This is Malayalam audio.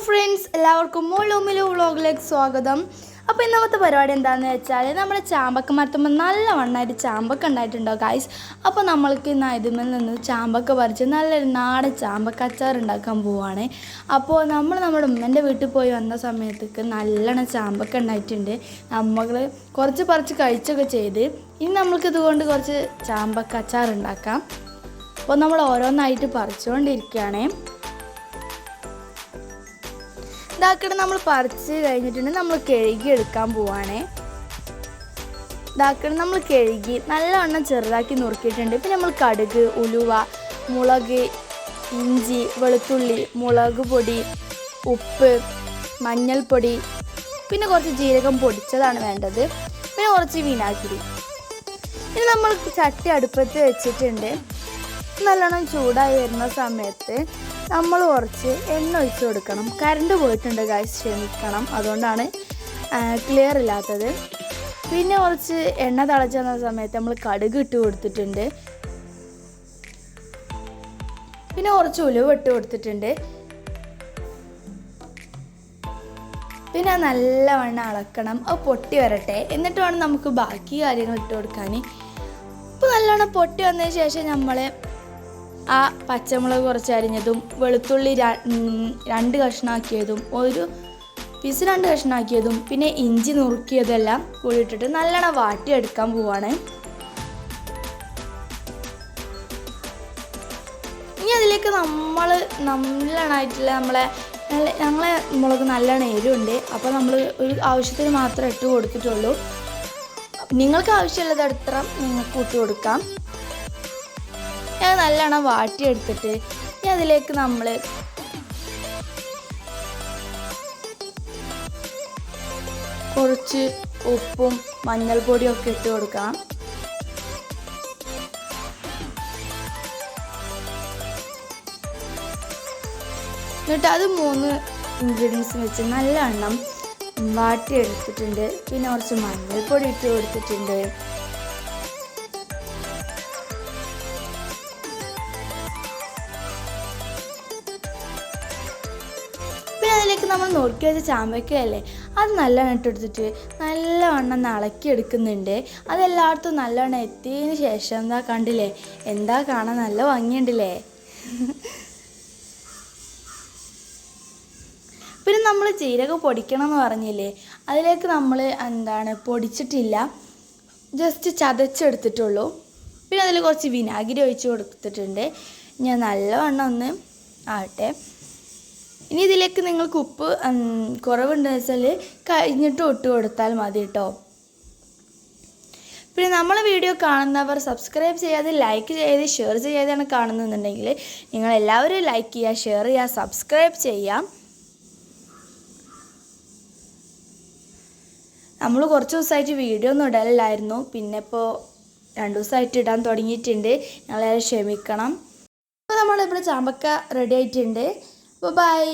ഫ്രണ്ട്സ് എല്ലാവർക്കും മോളോമിലോ വ്ളോഗിലേക്ക് സ്വാഗതം. അപ്പോൾ ഇന്നത്തെ പരിപാടി എന്താണെന്ന് വെച്ചാൽ നമ്മുടെ ചാമ്പക്ക മരത്തുമ്പോൾ നല്ല വണ്ണമായിട്ട് ചാമ്പക്ക ഉണ്ടായിട്ടുണ്ടോ ഗായ്സ് അപ്പോൾ നമ്മൾക്ക് ഇന്ന് ഇതിൽ നിന്ന് ചാമ്പക്ക പറിച്ച് നല്ലൊരു നാടൻ ചാമ്പക്ക അച്ചാർ ഉണ്ടാക്കാൻ പോവുകയാണ് അപ്പോൾ നമ്മൾ നമ്മുടെ ഉമ്മന്റെ വീട്ടിൽ പോയി വന്ന സമയത്തേക്ക് നല്ലോണം ചാമ്പക്ക ഉണ്ടായിട്ടുണ്ട്. നമ്മൾ കുറച്ച് പറിച്ച് കഴിച്ചൊക്കെ ചെയ്ത് ഇനി നമ്മൾക്ക് ഇതുകൊണ്ട് കുറച്ച് ചാമ്പക്ക അച്ചാർ ഉണ്ടാക്കാം. അപ്പോൾ നമ്മൾ ഓരോന്നായിട്ട് പറിച്ചുകൊണ്ടിരിക്കുകയാണേ ഇതാക്കടെ നമ്മൾ പറിച്ച് കഴിഞ്ഞിട്ടുണ്ടെങ്കിൽ നമ്മൾ കഴുകി എടുക്കാൻ പോവാണേ. ഇതാക്കണം നമ്മൾ കഴുകി നല്ലവണ്ണം ചെറുതാക്കി നുറുക്കിയിട്ടുണ്ട്. പിന്നെ നമ്മൾ കടുക് ഉലുവ മുളക് ഇഞ്ചി വെളുത്തുള്ളി മുളക് പൊടി ഉപ്പ് മഞ്ഞൾപ്പൊടി പിന്നെ കുറച്ച് ജീരകം പൊടിച്ചതാണ് വേണ്ടത്. പിന്നെ കുറച്ച് വിനാഗിരി. ഇനി നമ്മൾ ചട്ടി അടുപ്പത്ത് വെച്ചിട്ടുണ്ട്. നല്ലോണം ചൂടായി വരുന്ന സമയത്ത് നമ്മൾ കുറച്ച് എണ്ണ ഒഴിച്ച് കൊടുക്കണം. കറണ്ട് പോയിട്ടുണ്ട് ഗായ്സ് ക്ഷമിക്കണം. അതുകൊണ്ടാണ് ക്ലിയർ ഇല്ലാത്തത്. പിന്നെ കുറച്ച് എണ്ണ തിളച്ച് വന്ന സമയത്ത് നമ്മൾ കടുക് ഇട്ട് കൊടുത്തിട്ടുണ്ട്. പിന്നെ കുറച്ച് ഉലുവ ഇട്ട് കൊടുത്തിട്ടുണ്ട്. പിന്നെ നല്ലവണ്ണം അളക്കണം. അത് പൊട്ടി വരട്ടെ. എന്നിട്ട് വേണം നമുക്ക് ബാക്കി കാര്യങ്ങൾ ഇട്ട് കൊടുക്കാൻ. അപ്പോൾ നല്ലവണ്ണം പൊട്ടി വന്നതിന് ശേഷം നമ്മൾ ആ പച്ചമുളക് കുറച്ച് അരിഞ്ഞതും വെളുത്തുള്ളി രണ്ട് കഷ്ണാക്കിയതും ഒരു പീസ് രണ്ട് കഷ്ണാക്കിയതും പിന്നെ ഇഞ്ചി നുറുക്കിയതെല്ലാം കൂടി ഇട്ടിട്ട് നല്ലോണം വാട്ടിയെടുക്കാൻ പോവാണ്. ഇനി അതിലേക്ക് നമ്മൾ നല്ലോണമായിട്ടുള്ള നമ്മളെ നല്ല ഞങ്ങളെ മുളക് നല്ലോണം എരിവുണ്ട്. അപ്പോൾ നമ്മൾ ഒരു ആവശ്യത്തിന് മാത്രമേ ഇട്ട് കൊടുത്തിട്ടുള്ളൂ. നിങ്ങൾക്ക് ആവശ്യമുള്ളത് അത്ര നിങ്ങൾക്ക് ഇട്ട് കൊടുക്കാം. ഞാൻ നല്ലോണം വാട്ടിയെടുത്തിട്ട് ഇനി അതിലേക്ക് നമ്മൾ കുറച്ച് ഉപ്പും മഞ്ഞൾപ്പൊടിയും ഒക്കെ ഇട്ട് കൊടുക്കാം. എന്നിട്ട് അത് മൂന്ന് ഇൻഗ്രീഡിയൻസ് വെച്ച് നല്ലവണ്ണം വാട്ടിയെടുത്തിട്ടുണ്ട്. പിന്നെ കുറച്ച് മഞ്ഞൾപ്പൊടി ഇട്ട് കൊടുത്തിട്ടുണ്ട്. അതിലേക്ക് നമ്മൾ നുറുക്കി വെച്ച ചാമ്പയ്ക്കയല്ലേ? അത് നല്ലവണ്ണം ഇട്ടെടുത്തിട്ട് നല്ലവണ്ണം ഇളക്കി എടുക്കുന്നുണ്ട് അതെല്ലായിടത്തും നല്ലവണ്ണം എത്തിയതിന് ശേഷം എന്താ കണ്ടില്ലേ? എന്താ കാണാൻ നല്ല ഭംഗിയുണ്ടല്ലേ? പിന്നെ നമ്മൾ ജീരകം പൊടിക്കണം എന്ന് പറഞ്ഞില്ലേ? അതിലേക്ക് നമ്മൾ എന്താണ് പൊടിച്ചിട്ടില്ല. ജസ്റ്റ് ചതച്ചെടുത്തിട്ടുള്ളൂ. പിന്നെ അതിൽ കുറച്ച് വിനാഗിരി ഒഴിച്ച് കൊടുത്തിട്ടുണ്ട്. ഞാൻ നല്ലവണ്ണം ഒന്ന് ആവട്ടെ. ഇനി ഇതിലേക്ക് നിങ്ങൾക്ക് ഉപ്പ് കുറവുണ്ടെന്ന് വെച്ചാൽ കഴിഞ്ഞിട്ട് ഇട്ട് കൊടുത്താൽ മതി കേട്ടോ പിന്നെ നമ്മൾ വീഡിയോ കാണുന്നവർ സബ്സ്ക്രൈബ് ചെയ്യാതെ ലൈക്ക് ചെയ്ത് ഷെയർ ചെയ്യാതെയാണ് കാണുന്നുണ്ടെങ്കിൽ നിങ്ങൾ എല്ലാവരും ലൈക്ക് ചെയ്യുക ഷെയർ ചെയ്യുക സബ്സ്ക്രൈബ് ചെയ്യാം നമ്മൾ കുറച്ച് ദിവസമായിട്ട് വീഡിയോ ഒന്നും ഇടലില്ലായിരുന്നു. പിന്നെ ഇപ്പോൾ രണ്ട് ദിവസമായിട്ട് ഇടാൻ തുടങ്ങിയിട്ടുണ്ട്. ഞങ്ങളെ ക്ഷമിക്കണം. അപ്പോൾ നമ്മളിവിടെ ചാമ്പക്ക റെഡി ആയിട്ടുണ്ട്. ബൈ